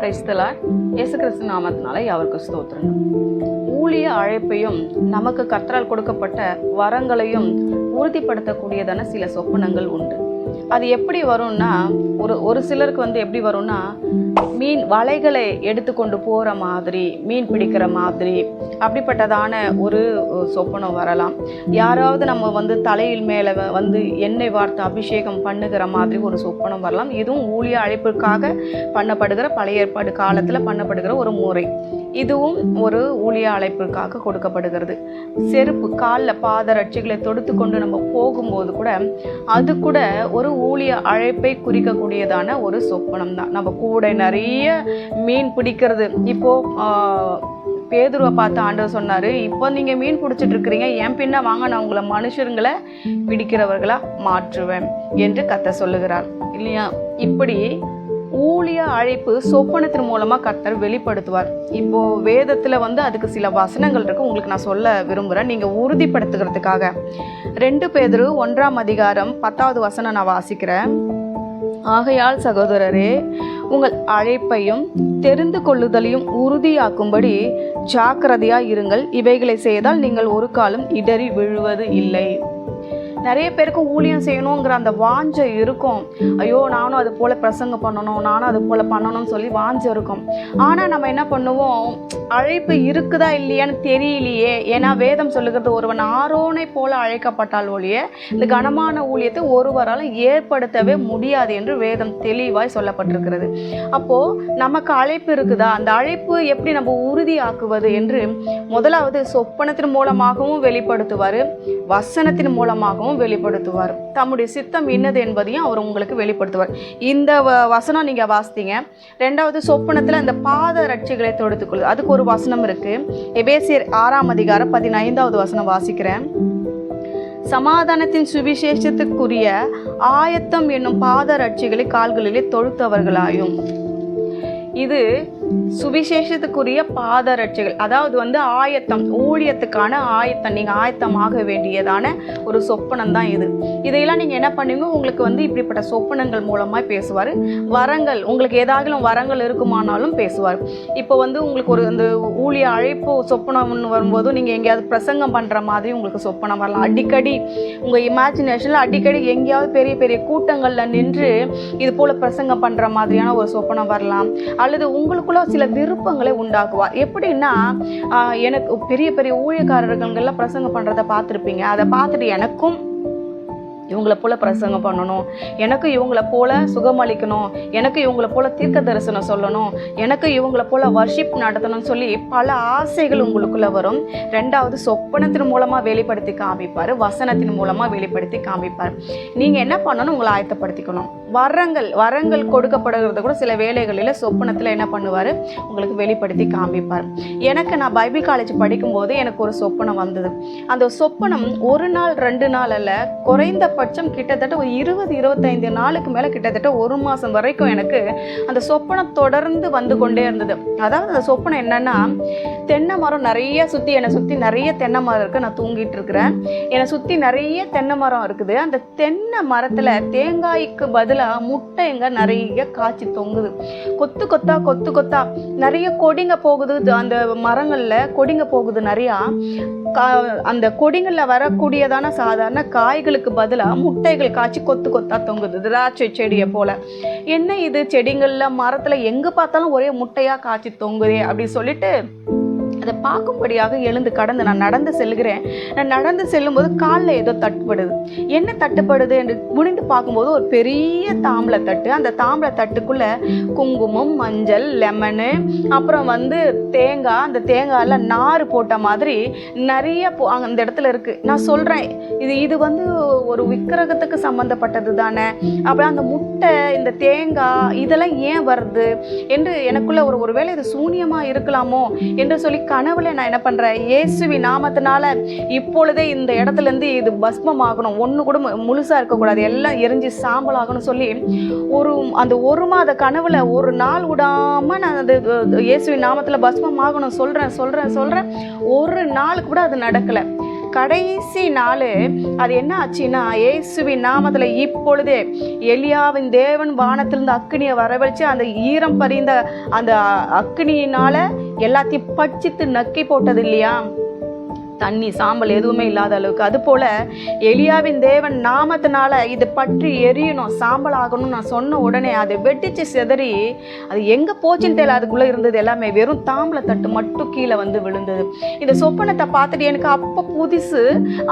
கிறிஸ்தலா இயேசு கிறிஸ்து நாமத்தினால அவருக்கு ஸ்தோத்திரம். ஊழிய அழைப்பையும் நமக்கு கத்தரால் கொடுக்கப்பட்ட வரங்களையும் உறுதிப்படுத்தக்கூடியதான சில சொப்பனங்கள் உண்டு. அது எப்படி வரும்னா ஒரு ஒரு சிலருக்கு வந்து எப்படி வரும்னா மீன் வலைகளை எடுத்துக்கொண்டு போகிற மாதிரி மீன் பிடிக்கிற மாதிரி அப்படிப்பட்டதான ஒரு சொப்பனம் வரலாம். யாராவது நம்ம வந்து தலையில் மேலே வந்து எண்ணெய் வார்த்து அபிஷேகம் பண்ணுகிற மாதிரி ஒரு சொப்பனம் வரலாம். இதுவும் ஊழிய அழைப்புக்காக பண்ணப்படுகிற பழைய ஏற்பாடு காலத்தில் பண்ணப்படுகிற ஒரு முறை. இதுவும் ஒரு ஊழிய அழைப்புக்காக கொடுக்கப்படுகிறது. செருப்பு காலில் பாதரட்சிகளை தொடுத்து கொண்டு நம்ம போகும்போது கூட அது கூட ஒரு ஊழிய அழைப்பை குறிக்கக்கூடியதான ஒரு சொப்பனம் தான் நம்ம கூட நிறைய மீன் பிடிக்கிறது. இப்போது பேதுருவை பார்த்து ஆண்டவர் சொன்னார் இப்போ நீங்கள் மீன் பிடிச்சிட்டு இருக்கிறீங்க என் பின்ன வாங்க நான் உங்களை மனுஷருங்களை பிடிக்கிறவர்களாக மாற்றுவேன் என்று கத்த சொல்லுகிறார். இல்லையா? இப்படி ஊழிய அழைப்பு சொப்பனத்தின் மூலமாக கர்த்தர் வெளிப்படுத்துவார். இப்போ வேதத்தில் வந்து அதுக்கு சில வசனங்கள் இருக்கு. உங்களுக்கு நான் சொல்ல விரும்புகிறேன் நீங்கள் உறுதிப்படுத்துகிறதுக்காக. ரெண்டு பேதரு ஒன்றாம் அதிகாரம் பத்தாவது வசனம் நான் வாசிக்கிறேன். ஆகையால் சகோதரரே உங்கள் அழைப்பையும் தெரிந்து கொள்ளுதலையும் உறுதியாக்கும்படி ஜாக்கிரதையாக இருங்கள். இவைகளை செய்தால் நீங்கள் ஒரு காலம் இடறி விழுவது இல்லை. நிறைய பேருக்கு ஊழியம் செய்யணுங்கிற அந்த வாஞ்சை இருக்கும். ஐயோ நானும் அது போல் பிரசங்கம் பண்ணணும் நானும் அது போல் பண்ணணும்னு சொல்லி வாஞ்சை இருக்கும். ஆனால் நம்ம என்ன பண்ணுவோம்? அழைப்பு இருக்குதா இல்லையான்னு தெரியலையே. ஏன்னா வேதம் சொல்லுகிறது ஒருவன் ஆரோனை போல அழைக்கப்பட்டால் ஒழிய இந்த கனமான ஊழியத்தை ஒருவரால் ஏற்படுத்தவே முடியாது என்று வேதம் தெளிவாய் சொல்லப்பட்டிருக்கிறது. அப்போது நமக்கு அழைப்பு இருக்குதா? அந்த அழைப்பு எப்படி நம்ம உறுதியாக்குவது என்று முதலாவது சொப்பனத்தின் மூலமாகவும் வெளிப்படுத்துவார். வசனத்தின் மூலமாகவும் வெளிப்படுத்துவார். தம்முடைய சித்தம் என்னது என்பதையும் அவர் உங்களுக்கு வெளிப்படுத்துவார். இந்த வ- வசனம் நீங்கள் வாசித்தீங்க. ரெண்டாவது சொப்பனத்தில் அந்த பாத ரட்சிகளை தொடுத்துக்கொள்ளுது அதுக்கு ஒரு வசனம் இருக்கு. எபேசியர் ஆறாம் அதிகாரம் பதினைந்தாவது வசனம் வாசிக்கிறேன். சமாதானத்தின் சுவிசேஷத்துக்குரிய ஆயத்தம் என்னும் பாத ரட்சிகளை கால்களிலே தொழுத்தவர்களாயும். இது சுவிசேஷத்துக்குரிய பாதரட்சிகள் அதாவது வந்து ஆயத்தம் ஊழியத்துக்கான ஆயத்தம் நீங்கள் ஆயத்தமாக வேண்டியதான ஒரு சொப்பனம் தான் இது. இதையெல்லாம் நீங்கள் என்ன பண்ணுவீங்க? உங்களுக்கு வந்து இப்படிப்பட்ட சொப்பனங்கள் மூலமாக பேசுவார். வரங்கள் உங்களுக்கு ஏதாகிலும் வரங்கள் இருக்குமானாலும் பேசுவார். இப்போ வந்து உங்களுக்கு ஒரு இந்த ஊழிய அழைப்பு சொப்பனம்னு வரும்போது நீங்கள் எங்கேயாவது பிரசங்கம் பண்ணுற மாதிரி உங்களுக்கு சொப்பனம் வரலாம். அடிக்கடி உங்கள் இமேஜினேஷனில் அடிக்கடி எங்கேயாவது பெரிய பெரிய கூட்டங்களில் நின்று இது போல் பிரசங்கம் பண்ணுற மாதிரியான ஒரு சொப்பனம் வரலாம். அல்லது உங்களுக்குள்ள சில விருப்பங்களை உண்டாக்குவார். எப்படின்னா எனக்கு பெரிய பெரிய ஊழியக்காரர்கள்லாம் பிரசங்கம் பண்ணுறதை பார்த்துருப்பீங்க. அதை பார்த்துட்டு எனக்கும் இவங்கள போல பிரசங்கம் பண்ணணும். எனக்கு இவங்கள போல சுகமளிக்கணும் எனக்கு இவங்கள போல தீர்க்க தரிசனம் சொல்லணும். எனக்கு இவங்கள போல வர்ஷிப் நடத்தணும்னு சொல்லி பல ஆசைகள் உங்களுக்குள்ள வரும். ரெண்டாவது சொப்பனத்தின் மூலமா வெளிப்படுத்தி காமிப்பார். வசனத்தின் மூலமா வெளிப்படுத்தி காமிப்பார். நீங்க என்ன பண்ணணும் உங்களை ஆயத்தப்படுத்திக்கணும். வரங்கள் வரங்கள் கொடுக்கப்படுகிறது கூட சில வேலைகளில் சொப்பனத்தில் என்ன பண்ணுவார்? உங்களுக்கு வெளிப்படுத்தி காமிப்பார். எனக்கு நான் பைபிள் காலேஜ் படிக்கும்போது எனக்கு ஒரு சொப்பனம் வந்தது. அந்த சொப்பனம் ஒரு நாள் ரெண்டு நாள் அல்ல குறைந்தபட்சம் கிட்டத்தட்ட ஒரு இருபது இருபத்தைந்து நாளுக்கு மேலே கிட்டத்தட்ட ஒரு மாதம் வரைக்கும் எனக்கு அந்த சொப்பனம் தொடர்ந்து வந்து கொண்டே இருந்தது. அதாவது அந்த சொப்பனம் என்னென்னா தென்னை மரம் நிறைய சுற்றி என்னை சுற்றி நிறைய தென்னை மரம் இருக்குது நான் தூங்கிட்டு இருக்கிறேன். என்னை சுற்றி நிறைய தென்னை மரம் இருக்குது. அந்த தென்னை மரத்தில் தேங்காய்க்கு பதில் பதிலாக முட்டைங்க நிறைய காய்ச்சி தொங்குது. கொத்து கொத்தா கொத்து கொத்தா. நிறைய கொடிங்க போகுது. அந்த மரங்களில் கொடிங்க போகுது நிறையா. கா அந்த கொடிங்களில் வரக்கூடியதான சாதாரண காய்களுக்கு பதிலாக முட்டைகள் காய்ச்சி கொத்து கொத்தா தொங்குது. திராட்சை செடியை போல. என்ன இது செடிங்களில் மரத்தில் எங்கே பார்த்தாலும் ஒரே முட்டையாக காய்ச்சி தொங்குதே அப்படி சொல்லிட்டு அதை பார்க்கும்படியாக எழுந்து கடந்து நான் நடந்து செல்கிறேன். நான் நடந்து செல்லும்போது காலில் ஏதோ தட்டுப்படுது. என்ன தட்டுப்படுது என்று முடிந்து பார்க்கும்போது ஒரு பெரிய தாம்பளை தட்டு. அந்த தாம்பளை தட்டுக்குள்ளே குங்குமம் மஞ்சள் லெமனு அப்புறம் வந்து தேங்காய் அந்த தேங்காயில் நார் போட்ட மாதிரி நிறைய போ அந்த இடத்துல இருக்குது நான் சொல்கிறேன் இது இது வந்து ஒரு விக்கிரகத்துக்கு சம்மந்தப்பட்டது தானே. அப்புறம் அந்த முட்டை இந்த தேங்காய் இதெல்லாம் ஏன் வருது? என்று எனக்குள்ளே ஒரு ஒருவேளை இது சூனியமாக இருக்கலாமோ என்று சொல்லி கனவுல நான் என்ன பண்ணுறேன் இயேசுவி நாமத்தினால இப்பொழுதே இந்த இடத்துல இருந்து இது பஸ்மமாகணும். ஒன்று கூட மு- முழுசா இருக்கக்கூடாது. எல்லாம் எரிஞ்சு சாம்பல் ஆகணும்னு சொல்லி ஒரு அந்த ஒரு மாத கனவுல ஒரு நாள் விடாம நான் அது அது இயேசுவின் நாமத்தில் பஸ்மம் ஆகணும் சொல்கிறேன் சொல்கிறேன் சொல்கிறேன் ஒரு நாள் கூட அது நடக்கலை. கடைசி நாள் அது என்ன ஆச்சுன்னா இயேசுவின் நாமத்தில் இப்பொழுதே எலியாவின் தேவன் வானத்திலிருந்து அக்கினியை வரவழைச்சு அந்த ஈரம் பறிந்த அந்த அக்னியினால் எல்லாத்தையும் பட்சித்து நக்கி போட்டது இல்லையா? தண்ணி சாம்பல் எதுவுமே இல்லாத அளவுக்கு. அது போல எலியாவின் தேவன் நாமத்தினால இது பற்றி எரியணும் சாம்பல் ஆகணும்னு நான் சொன்ன உடனே அதை வெட்டிச்சு சிதறி அது எங்க போச்சுன்னு தெரியல அதுக்குள்ள இருந்தது எல்லாமே வெறும் தாம்பல தட்டு மட்டும் கீழே வந்து விழுந்தது. இந்த சொப்பனத்தை பார்த்துட்டு எனக்கு அப்போ புதுசு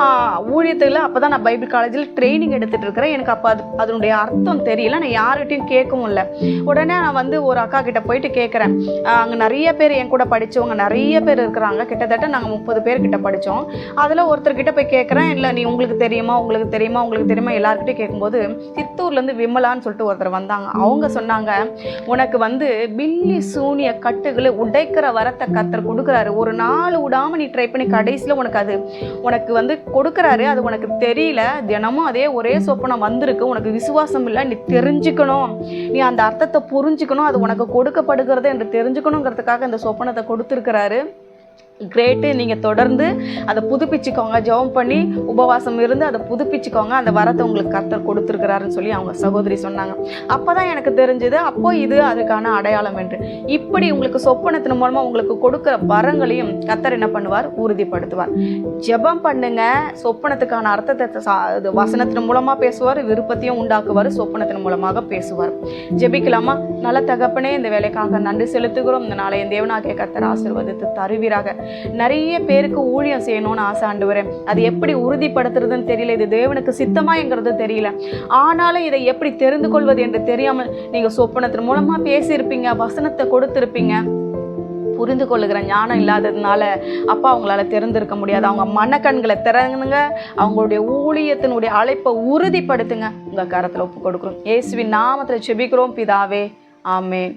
ஆஹ், ஊழியத்துல அப்பதான் நான் பைபிள் காலேஜில் ட்ரைனிங் எடுத்துட்டு இருக்கிறேன். எனக்கு அப்போ அது அதனுடைய அர்த்தம் தெரியல. நான் யார்கிட்டையும் கேட்கவும் இல்லை. உடனே நான் வந்து ஒரு அக்கா கிட்ட போயிட்டு கேட்குறேன் அங்கே நிறைய பேர் என் கூட படிச்சவங்க நிறைய பேர் இருக்கிறாங்க. கிட்டத்தட்ட நாங்கள் முப்பது பேர் கிட்ட படித்தோம் அதில் ஒருத்தர்கிட்ட போய் கேட்குறேன் இல்லை நீ உங்களுக்கு தெரியுமா உங்களுக்கு தெரியுமா உங்களுக்கு தெரியுமா? எல்லாருக்கிட்டையும் கேட்கும்போது சித்தூர்லேருந்து விமலான்னு சொல்லிட்டு ஒருத்தர் வந்தாங்க. அவங்க சொன்னாங்க உனக்கு வந்து பில்லி சூனிய கட்டுகளை உடைக்கிற வரத்தை கத்தர் கொடுக்குறாரு. ஒரு நாள் விடாம நீ ட்ரை பண்ணி கடைசியில் உனக்கு அது உனக்கு வந்து கொடுக்குறாரு. அது உனக்கு தெரியல. தினமும் அதே ஒரே சொப்பனம் வந்திருக்கு. உனக்கு விசுவாசம் இல்லை. நீ தெரிஞ்சுக்கணும். நீ அந்த அர்த்தத்தை புரிஞ்சுக்கணும். அது உனக்கு கொடுக்கப்படுகிறது என்று தெரிஞ்சுக்கணுங்கிறதுக்காக இந்த சொப்பனத்தை கொடுத்துருக்கிறாரு. கிரேட்டு நீங்கள் தொடர்ந்து அதை புதுப்பிச்சுக்கோங்க. ஜெபம் பண்ணி உபவாசம் இருந்து அதை புதுப்பிச்சுக்கோங்க. அந்த வரத்தை உங்களுக்கு கர்த்தர் கொடுத்துருக்கிறாருன்னு சொல்லி அவங்க சகோதரி சொன்னாங்க. அப்போ தான் எனக்கு தெரிஞ்சது அப்போ இது அதுக்கான அடையாளம் என்று. இப்படி உங்களுக்கு சொப்பனத்தின் மூலமாக உங்களுக்கு கொடுக்குற வரங்களையும் கர்த்தர் என்ன பண்ணுவார்? உறுதிப்படுத்துவார். ஜெபம் பண்ணுங்க சொப்பனத்துக்கான அர்த்தத்தை சா- இது வசனத்தின் மூலமாக பேசுவார் விருப்பத்தையும் உண்டாக்குவார் சொப்பனத்தின் மூலமாக பேசுவார். ஜெபிக்கலாமா? நல்ல தகப்பனே இந்த வேலைக்காக நன்றி செலுத்துகிறோம். இந்த நாளைய தேவனாகிய கர்த்தர் ஆசிர்வதித்து தருவீராக. நிறைய பேருக்கு ஊழியம் செய்யணும்னு ஆசை ஆண்டவரேன் அது எப்படி உறுதிப்படுத்துறதுன்னு தெரியல. இது தேவனுக்கு சித்தமாங்கிறது தெரியல. ஆனாலும் இதை எப்படி தெரிந்து கொள்வது என்று தெரியாமல் நீங்க சொப்பனத்தின் மூலமா பேசியிருப்பீங்க வசனத்தை கொடுத்துருப்பீங்க. புரிந்து கொள்ளுகிற ஞானம் இல்லாததுனால அப்பா அவங்களால தெரிந்திருக்க முடியாது. அவங்க மனக்கண்களை திறனுங்க அவங்களுடைய ஊழியத்தினுடைய அழைப்பை உறுதிப்படுத்துங்க. உங்க கரத்துல ஒப்பு கொடுக்குறோம். இயேசுவின் நாமத்தில் செபிக்கிறோம் பிதாவே. ஆமென்.